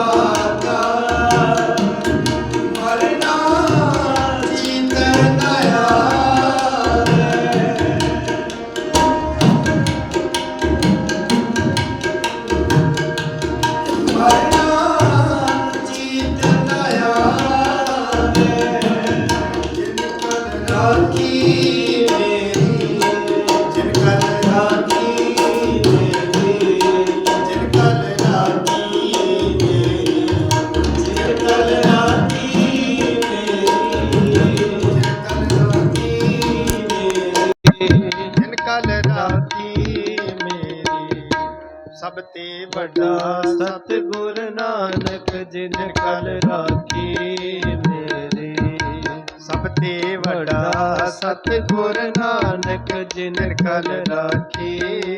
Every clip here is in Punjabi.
아 ढल राखी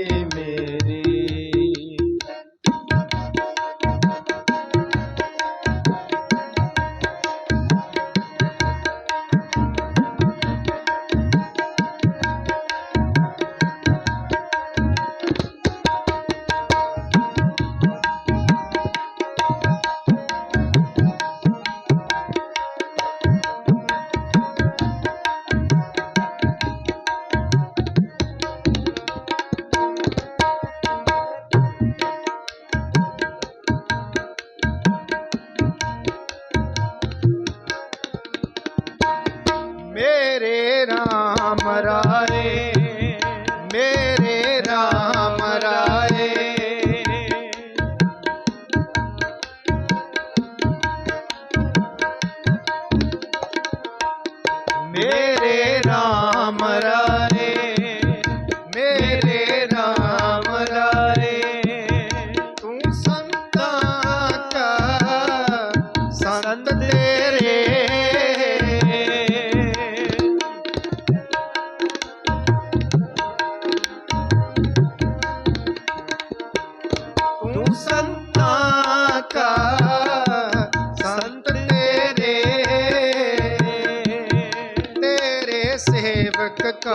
ਸੇਵਕ ਕਾ।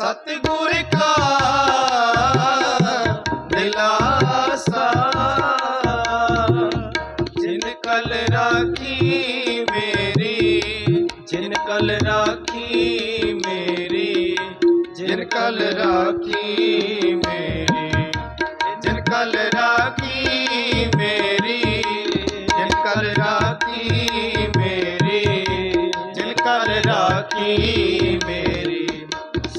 ਸਤਿਗੁਰ ਕਾ ਦਿਲਾਸਾ। ਜਿਨ ਕਲ ਰਾਖੀ ਮੇਰੀ, ਜਿਨ ਕਲ ਰਾਖੀ ਮੇਰੀ, ਜਿਨ ਕਲ ਰਾਖੀ ਮੇਰੀ, ਜਿਨ ਕਲ ਰਾਖੀ ਮੇਰੀ, ਜਿਨ ਕਲ ਰਾਖੀ ਮੇਰੀ, ਜਿਨ ਕਲ ਰਾਖੀ ਮੇਰੀ।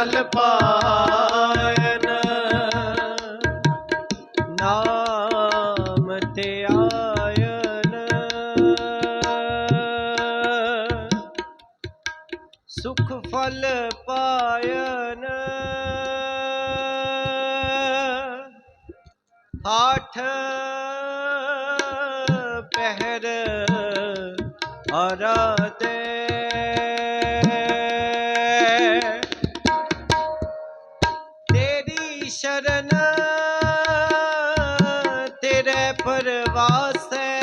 ফল পা ਸ਼ਰਨ ਤੇਰੇ ਪਰਵਾਸੈ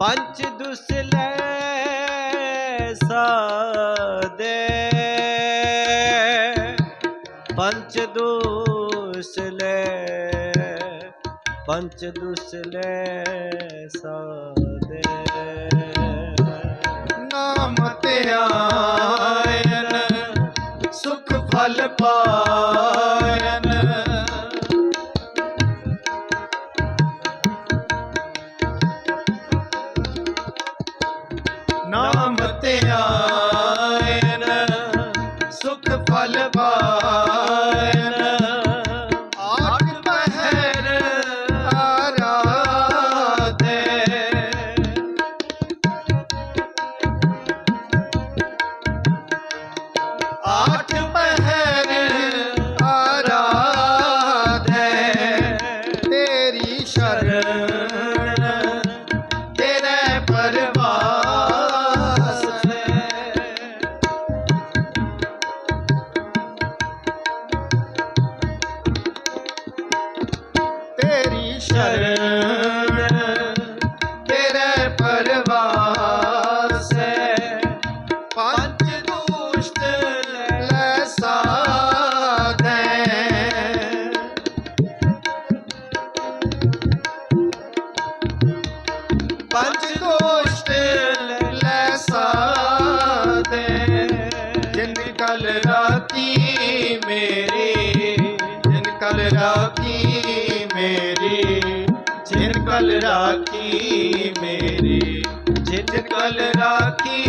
ਪੰਚ ਦੁਸਲੇ ਸਾਦੇ। ਪੰਚ ਦੁਸਲੇ ਪੰਚ ਦੁਸਲੇ ਸਾਦੇ। அப்பா ਤੇਰੀ ਰਾਤੀ ਮੇਰੀ ਜਿਨ ਕਲ ਰਾਖੀ ਮੇਰੀ ਜਿਨ ਕਲ ਰਾਖੀ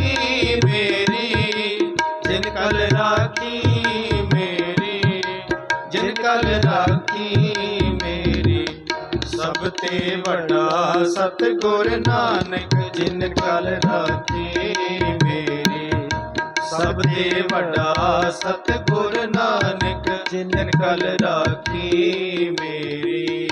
ਮੇਰੀ ਜਿਨ ਕਲ ਰਾਖੀ ਮੇਰੀ ਜਿਨ ਕਲ ਰਾਖੀ ਮੇਰੀ। ਸਭ ਤੇ ਵੱਡਾ ਸਤਿਗੁਰ ਨਾਨਕ ਜਿਨ ਕਲ ਰਾਖੀ ਸਭ ਤੇ ਵੱਡਾ ਸਤਿਗੁਰ ਨਾਨਕ ਜਿਨ ਕਲ ਰਾਖੀ ਮੇਰੀ।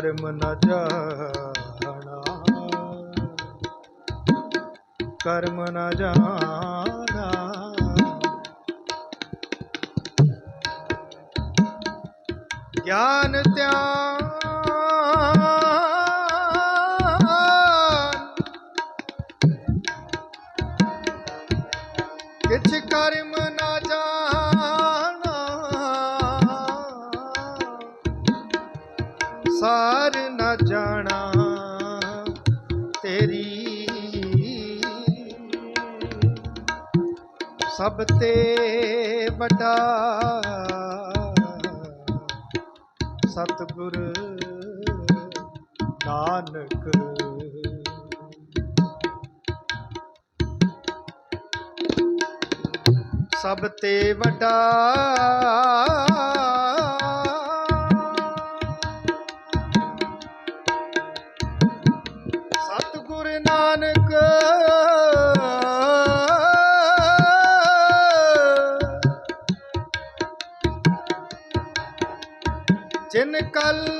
ਕਰਮ ਨ ਜਾਣਾ। ਕਰਮ ਨ ਜਾਣਾ। ਗਿਆਨ ਧਿਆਨ ਸਭ ਤੇ ਵੱਡਾ ਸਤਿਗੁਰ ਨਾਨਕ। ਸਭ ਤੇ ਵੱਡਾ ਸਤਿਗੁਰ ਨਾਨਕ। local.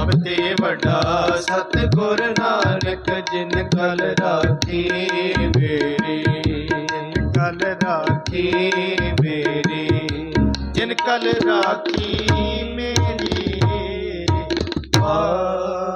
ਸਭ ਤੇ ਵੱਡਾ ਸਤਿਗੁਰ ਨਾਨਕ, ਜਿਨ ਕਲ ਰਾਖੀ ਮੇਰੀ। ਕਲ ਰਾਖੀ ਮੇਰੀ। ਜਿਨ ਕਲ ਰਾਖੀ ਮੇਰੀ ਆ